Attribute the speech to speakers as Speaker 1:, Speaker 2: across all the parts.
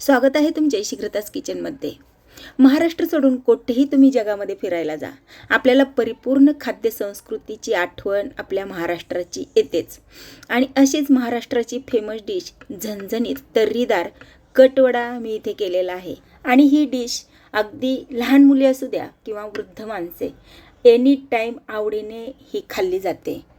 Speaker 1: स्वागत आहे तुमचे शीघ्रताच किचनमध्ये. महाराष्ट्र सोडून कुठेही तुम्ही जगामध्ये फिरायला जा. आपल्याला परिपूर्ण खाद्य संस्कृतीची आठवण आपल्या महाराष्ट्राची येतेच. आणि अशीच महाराष्ट्राची फेमस डिश झणझणीत तर्रीदार कटवडा मी इथे केलेला आहे. आणि ही डिश अगदी लहान मुले असू द्या किंवा वृद्ध माणसे एनी टाईम आवडीने ही खाल्ली जाते.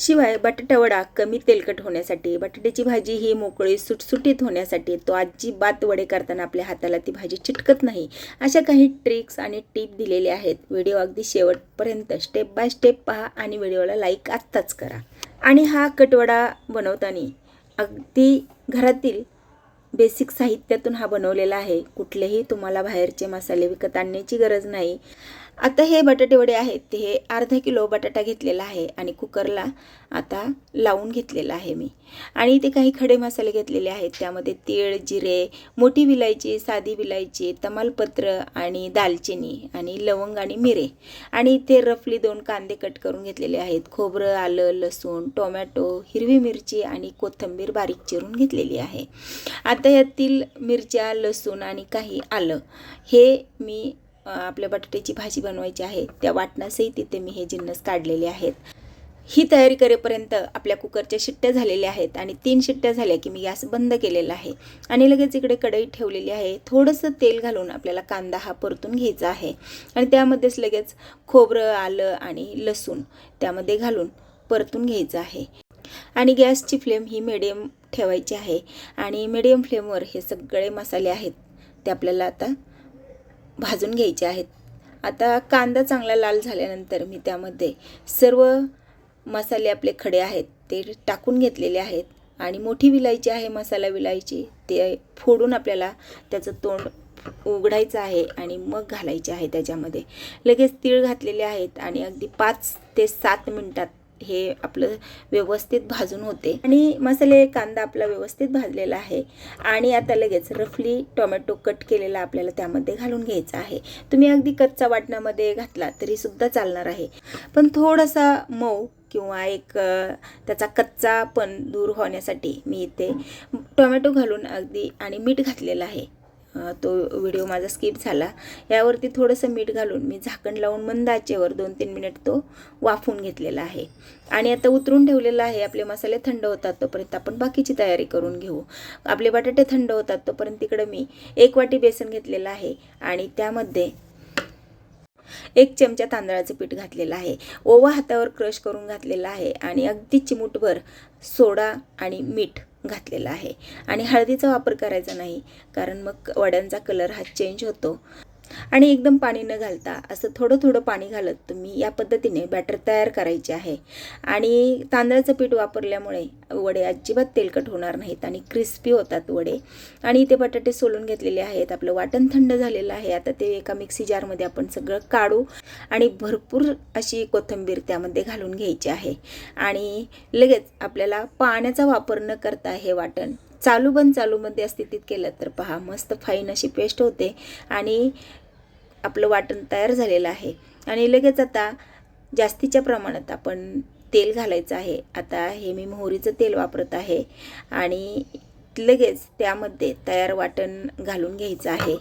Speaker 1: शिवाय बटाटावडा कमी तेलकट होण्यासाठी बटाट्याची भाजी ही मोकळी सुटसुटीत होण्यासाठी तो अजिबात वडे करताना आपल्या हाताला ती भाजी चिटकत नाही. अशा काही ट्रिक्स आणि टिप दिलेल्या आहेत. व्हिडिओ अगदी शेवटपर्यंत स्टेप बाय स्टेप पहा आणि व्हिडिओला लाईक आत्ताच करा. आणि हा कटवडा बनवताना अगदी घरातील बेसिक साहित्यातून हा बनवलेला आहे. कुठलेही तुम्हाला बाहेरचे मसाले विकत आणण्याची गरज नाही. आता हे बटाटे वडे आहेत ते हे अर्धा किलो बटाटा घेतलेला आहे आणि कुकरला आता लावून घेतलेला आहे मी. आणि इथे काही खडे मसाले घेतलेले आहेत त्यामध्ये तीळ जिरे मोठी विलायची साधी विलायची तमालपत्र आणि दालचिनी आणि लवंग आणि मिरे. आणि इथे रफली दोन कांदे कट करून घेतलेले आहेत खोबरं आलं लसूण टोमॅटो हिरवी मिरची आणि कोथिंबीर बारीक चिरून घेतलेली आहे. आता यातील मिरच्या लसूण आणि काही आलं हे मी आपल्या बटाट्याची भाजी बनवायची आहे त्या वाटणासही तिथे मी हे जिन्नस काढलेले आहेत. ही तयारी करेपर्यंत आपल्या कुकरच्या शिट्ट्या झालेल्या आहेत आणि तीन शिट्ट्या झाल्या की मी गॅस बंद केलेला आहे. आणि लगेच इकडे कढई ठेवलेली आहे. थोडंसं तेल घालून आपल्याला कांदा हा परतून घ्यायचा आहे. आणि त्यामध्येच लगेच खोबरं आलं आणि लसूण त्यामध्ये घालून परतून घ्यायचं आहे. आणि गॅसची फ्लेम ही मिडियम ठेवायची आहे. आणि मिडियम फ्लेमवर हे सगळे मसाले आहेत. ते आपल्याला आता भाजून घ्यायचे आहेत. आता कांदा चांगला लाल झाल्यानंतर मी त्यामध्ये सर्व मसाले आपले खडे आहेत ते टाकून घेतलेले आहेत. आणि मोठी विलायची आहे मसाला विलायची ते फोडून आपल्याला त्याचं तोंड उघडायचं आहे आणि मग घालायचे आहे त्याच्यामध्ये. लगेच तीळ घातलेले आहेत आणि अगदी पाच ते सात मिनटात हे आपलं व्यवस्थित भाजून होते. आणि मसाले कांदा आपला व्यवस्थित भाजलेला आहे. आणि आता लगेच रफली टोमॅटो कट केलेला आपल्याला त्यामध्ये घालून घ्यायचा आहे. तुम्ही अगदी कच्चा वाटणामध्ये घातला तरी सुद्धा चालणार आहे. पण थोडासा मऊ किंवा एक त्याचा कच्चा पण दूर होण्यासाठी मी इथे टोमॅटो घालून अगदी आणि मीठ घातलेलं आहे. तो व्हिडिओ माझा स्किप झाला. यावरती थोडंसं मीठ घालून मी झाकण लावून मंद आचेवर दोन तीन मिनिट तो वाफून घेतलेला आहे. आणि आता उतरून ठेवलेला आहे. आपले मसाले थंड होतात तोपर्यंत आपण बाकीची तयारी करून घेऊ. आपले बटाटे थंड होतात तोपर्यंत तिकडं मी एक वाटी बेसन घेतलेलं आहे आणि त्यामध्ये एक चमचा तांदळाचं पीठ घातलेलं आहे. ओवा हातावर क्रश करून घातलेला आहे आणि अगदी चिमूटभर सोडा आणि मीठ. घातलेला आहे. आणि हळदीचा वापर करायचा नाही कारण मग वड्यांचा कलर हा चेंज होतो. आणि एकदम पाणी न घालता असं थोडं थोडं पाणी घालत तुम्ही या पद्धतीने बॅटर तयार करायचे आहे. आणि तांदळाचं पीठ वापरल्यामुळे वडे अजिबात तेलकट होणार नाहीत आणि क्रिस्पी होतात वडे. आणि इथे बटाटे सोलून घेतलेले आहेत. आपलं वाटण थंड झालेलं आहे. आता ते एका मिक्सी जारमध्ये आपण सगळं काढू आणि भरपूर अशी कोथिंबीर त्यामध्ये घालून घ्यायची आहे. आणि लगेच आपल्याला पाण्याचा वापर न करता हे वाटण चालू बंद चालूमध्ये स्थितीत केलं तर पहा मस्त फाईन अशी पेस्ट होते आणि आपलं वाटण तयार झालेलं आहे. आणि लगेच आता जास्तीच्या प्रमाणात आपण तेल घालायचं आहे. आता हे मी मोहरीचं तेल वापरत आहे आणि लगेच त्यामध्ये तयार वाटण घालून घ्यायचं आहे.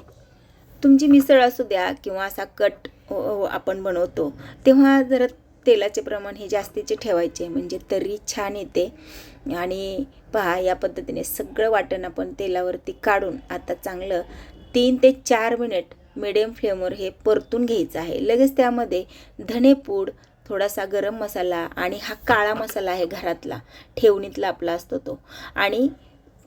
Speaker 1: तुमची मिसळ असू द्या किंवा असा कट आपण बनवतो तेव्हा जरा तेलाचे प्रमाण हे जास्तीचे ठेवायचे म्हणजे तरी छान येते. आणि पहा या पद्धतीने सगळं वाटण आपण तेलावरती काढून आता चांगलं तीन ते चार मिनिट मिडियम फ्लेमवर हे परतून घ्यायचं आहे. लगेच त्यामध्ये धनेपूड थोडासा गरम मसाला आणि हा काळा मसाला आहे घरातला ठेवणीतला आपला असतो तो. आणि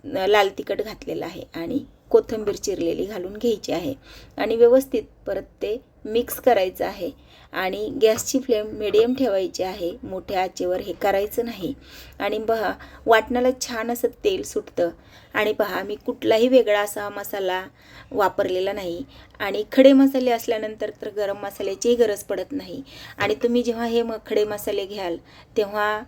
Speaker 1: लाल तिखट घातलेला आहे. आणि कोथिंबीर चिरलेली घालून घ्यायची आहे. आणि व्यवस्थित परत ते मिक्स करायचं आहे. आणि गॅसची फ्लेम मिडियम ठेवायची आहे. मोठ्या आचेवर हे करायचं नाही. आणि पहा वाटणाला छान असं तेल सुटतं. आणि पहा मी कुठलाही वेगळा असा मसाला वापरलेला नाही. आणि खडे मसाले असल्यानंतर तर गरम मसाल्याचीही गरज पडत नाही. आणि तुम्ही जेव्हा हे म खडे मसाले घ्याल तेव्हा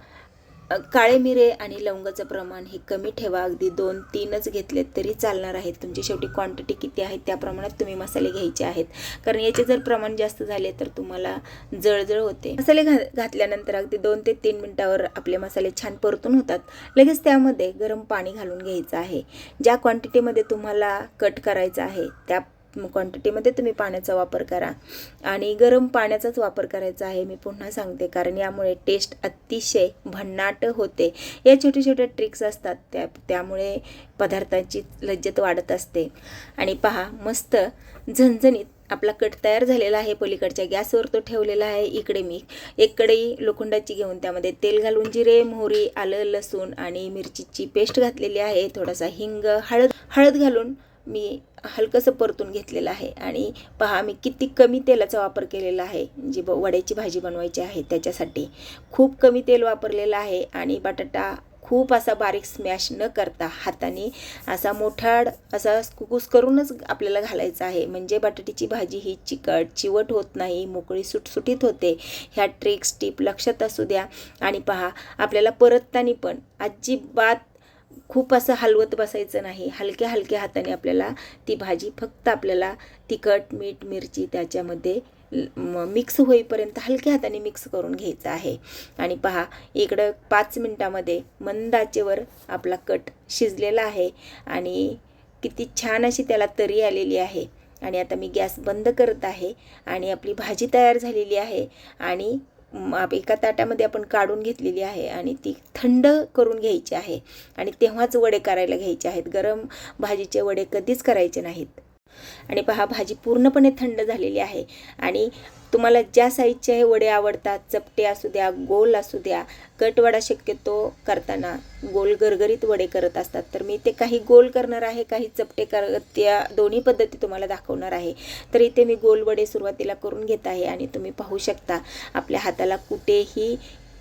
Speaker 1: काळे मिरे आणि लवंगाचं प्रमाण हे कमी ठेवा. अगदी दोन तीनच घेतले तरी चालणार आहेत. तुमची शेवटी क्वांटिटी किती आहे त्या प्रमाणात तुम्ही मसाले घ्यायचे आहेत. कारण याचे जर प्रमाण जास्त झाले तर तुम्हाला जळजळ होते. मसाले घा घातल्यानंतर अगदी दोन ते तीन मिनटावर आपले मसाले छान परतून होतात. लगेच त्यामध्ये गरम पाणी घालून घ्यायचं आहे. ज्या क्वांटिटीमध्ये तुम्हाला कट करायचं आहे त्या क्वांटिटीमध्ये तुम्ही पाण्याचा वापर करा. आणि गरम पाण्याचाच वापर करायचा आहे मी पुन्हा सांगते. कारण यामुळे टेस्ट अतिशय भन्नाट होते. या छोटे छोटे ट्रिक्स असतात त्या त्यामुळे पदार्थांची लज्जत वाढत असते. आणि पहा मस्त झणझणीत आपला कट तयार झालेला आहे पलीकडच्या गॅसवर तो ठेवलेला आहे. इकडे मी एक कढई लोखंडाची घेऊन त्यामध्ये तेल घालून जिरे मोहरी आलं लसूण आणि मिरचीची पेस्ट घातलेली आहे. थोडासा हिंग हळद हळद घालून मी हलकंसं परतून घेतलेलं आहे. आणि पहा मी किती कमी तेलाचा वापर केलेला आहे. जी ब वड्याची भाजी बनवायची आहे त्याच्यासाठी खूप कमी तेल वापरलेलं आहे. आणि बटाटा खूप असा बारीक स्मॅश न करता हाताने असा मोठाड असा कुकूस करूनच आपल्याला घालायचा आहे. म्हणजे बटाट्याची भाजी ही चिकट चिवट होत नाही मोकळी सुटसुटीत होते. ह्या ट्रिक्स टीप लक्षात असू द्या. आणि पहा आपल्याला परतताना पण अजिबात खूप असं हलवत बसायचं नाही. हलक्या हलक्या हाताने आपल्याला ती भाजी फक्त आपल्याला तिखट मीठ मिरची त्याच्यामध्ये मिक्स होईपर्यंत हलक्या हाताने मिक्स करून घ्यायचं आहे. आणि पहा इकडं पाच मिनटामध्ये मंदाचेवर आपला कट शिजलेला आहे आणि किती छान अशी त्याला तरी आलेली आहे. आणि आता मी गॅस बंद करत आहे आणि आपली भाजी तयार झालेली आहे. आणि एका ताटामध्ये आपण काढून घेतलेली आहे आणि ती थंड करून घ्यायची आहे. आणि तेव्हाच वडे करायला घ्यायचे आहेत. गरम भाजीचे वडे कधीच करायचे नाहीत. आणि पहा भाजी पूर्णपणे थंड झालेली आहे. आणि तुम्हाला ज्या साईजचे हे वडे आवडतात चपटे असू द्या गोल असू द्या कटवडा शक्यतो करताना गोल गरगरीत वडे करत असतात. तर मी ते काही गोल करणार आहे काही चपटे कर त्या दोन्ही पद्धती तुम्हाला दाखवणार आहे. तर इथे मी गोल वडे सुरुवातीला करून घेत आहे आणि तुम्ही पाहू शकता आपल्या हाताला कुठेही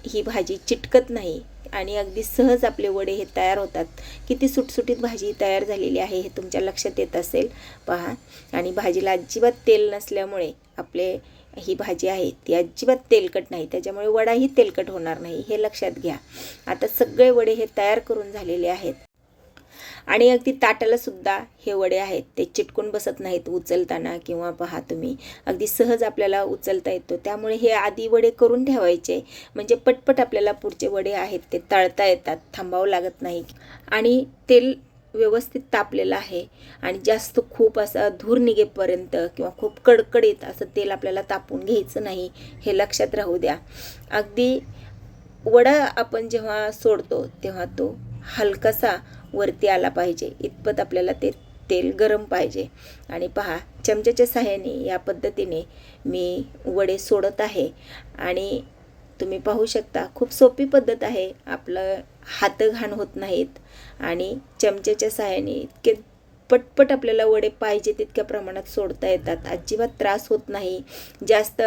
Speaker 1: ही भाजी चिटकत नाही. आणि अगदी सहज आपले वडे हे तयार होतात. किती सुटसुटीत भाजी तयार झालेली आहे हे तुमच्या लक्षात येत असेल? पहा. आणि भाजीला अजिबात तेल नसल्यामुळे आपले ही भाजी आहे ती अजिबात तेलकट नाही. त्याच्यामुळे वडाही तेलकट होणार नाही हे लक्षात घ्या. आता सगळे वडे हे तयार करून झालेले आहेत. आणि अगदी ताटाला सुद्धा हे वडे आहेत. ते चिटकून बसत नाहीत उचलताना किंवा पहा तुम्ही. अगदी सहज आपल्याला उचलता येतो. त्यामुळे हे आधी वडे करून ठेवायचे. म्हणजे पटपट आपल्याला पुढचे वडे आहेत ते तळता येतात थांबावं लागत नाही. आणि तेल व्यवस्थित तापलेलं आहे. आणि जास्त खूप असा धूर निघेपर्यंत किंवा खूप कडकडीत असं तेल आपल्याला तापून घ्यायचं नाही हे लक्षात राहू द्या. अगदी वडा आपण जेव्हा सोडतो तेव्हा तो हलकासा वरती आला पाहिजे. इतपत आपल्याला ते तेल गरम पाहिजे. आणि पहा चमच्याच्या सहाय्याने या पद्धतीने मी वडे सोडत आहे. आणि तुम्ही पाहू शकता खूप सोपी पद्धत आहे. आपलं हात घाण होत नाहीत. आणि चमच्याच्या साह्याने इतके पटपट आपल्याला वडे पाहिजे तितक्या प्रमाणात सोडता येतात. अजिबात त्रास होत नाही. जास्त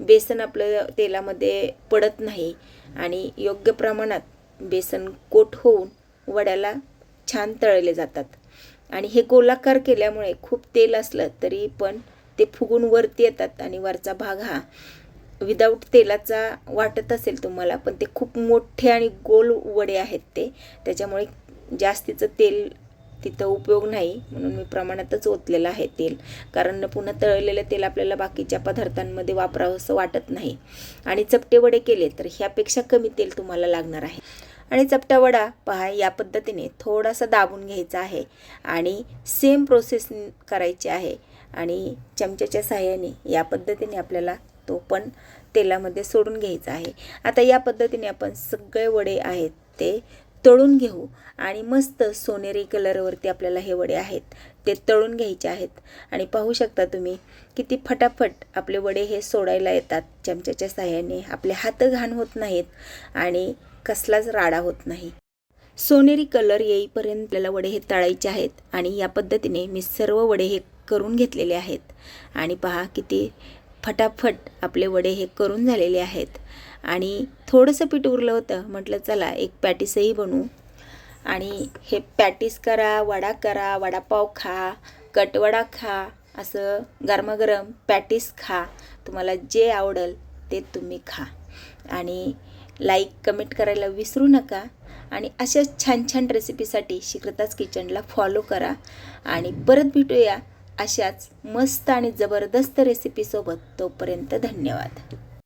Speaker 1: बेसन आपलं तेलामध्ये पडत नाही. आणि योग्य प्रमाणात बेसन कोट होऊन वड्याला छान तळले जातात. आणि हे गोलाकार केल्यामुळे खूप तेल असलं तरी पण ते फुगून वरती येतात आणि वरचा भाग हा विदाऊट तेलाचा वाटत असेल तुम्हाला पण ते खूप मोठे आणि गोल वडे आहेत ते. त्याच्यामुळे जास्तीचं तेल तिथं उपयोग नाही म्हणून मी प्रमाणातच ओतलेलं आहे तेल. कारण पुन्हा तळलेलं तेल आपल्याला बाकीच्या पदार्थांमध्ये वापरावं असं वाटत नाही. आणि चपटे वडे केले तर ह्यापेक्षा कमी तेल तुम्हाला लागणार आहे. आणि चपटा वडा पहा या पद्धतीने थोडासा दाबून घ्यायचा आहे आणि सेम प्रोसेस करायची आहे. आणि चमच्याच्या साहाय्याने या पद्धतीने आपल्याला तो पण तेलामध्ये सोडून घ्यायचा आहे. आता या पद्धतीने आपण सगळे वडे आहेत ते तळून घेऊ आणि मस्त सोनेरी कलरवरती आपल्याला हे वडे आहेत ते तळून घ्यायचे आहेत. आणि पाहू शकता तुम्ही किती फटाफट आपले वडे हे सोडायला येतात. चमच्याच्या साहाय्याने आपले हात घाण होत नाहीत आणि कसलाच राडा होत नाही. सोनेरी कलर येईपर्यंत आपल्याला वडे हे तळायचे आहेत आणि या पद्धतीने मी सर्व वडे हे करून घेतलेले आहेत. आणि पहा किती फटाफट आपले वडे हे करून झालेले आहेत. आणि थोडंसं पीठ उरलं होतं म्हटलं चला एक पॅटिसही बनवू. आणि हे पॅटीस करा वडा करा वडापाव खा कटवडा खा असं गरमागरम पॅटीस खा. तुम्हाला जे आवडेल ते तुम्ही खा. आणि लाईक कमेंट करायला विसरू नका. आणि अशाच छान छान रेसिपीसाठी शिक्रताच किचनला फॉलो करा. आणि परत भेटूया अशाच मस्त आणि जबरदस्त रेसिपीसोबत तोपर्यंत धन्यवाद.